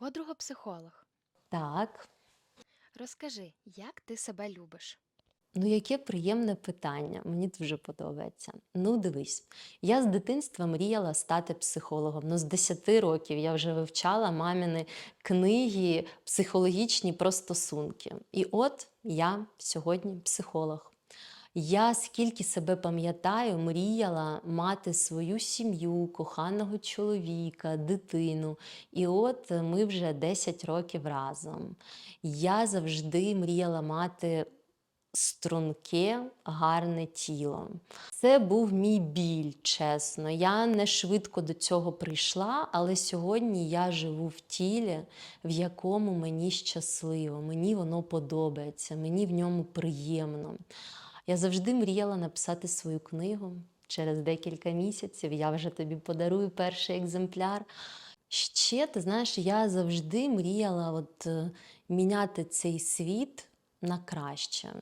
подруга психолог. Так, Розкажи, як ти себе любиш? ну яке приємне питання. Мені дуже подобається. Ну, дивись, я з дитинства мріяла стати психологом. Ну, з 10 років я вже вивчала маміни книги психологічні про стосунки. І от я сьогодні психолог. Я скільки себе пам'ятаю, мріяла мати свою сім'ю, коханого чоловіка, дитину. І от ми вже 10 років разом. Я завжди мріяла мати струнке, гарне тіло. Це був мій біль, чесно. Я не швидко до цього прийшла, але сьогодні я живу в тілі, в якому мені щасливо, мені воно подобається, мені в ньому приємно. Я завжди мріяла написати свою книгу. Через декілька місяців я вже тобі подарую перший екземпляр. Ще, ти знаєш, я завжди мріяла от, е, міняти цей світ на краще.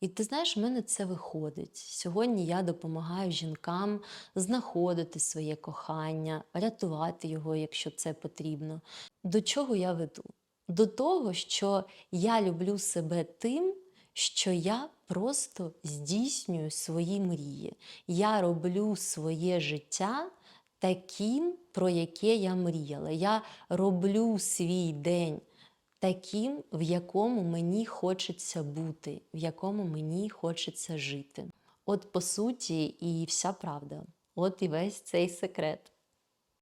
І ти знаєш, в мене це виходить. Сьогодні я допомагаю жінкам знаходити своє кохання, рятувати його, якщо це потрібно. До чого я веду? До того, що я люблю себе тим, що я просто здійснюю свої мрії. Я роблю своє життя таким, про яке я мріяла. Я роблю свій день таким, в якому мені хочеться бути, в якому мені хочеться жити. От по суті, і вся правда. От і весь цей секрет.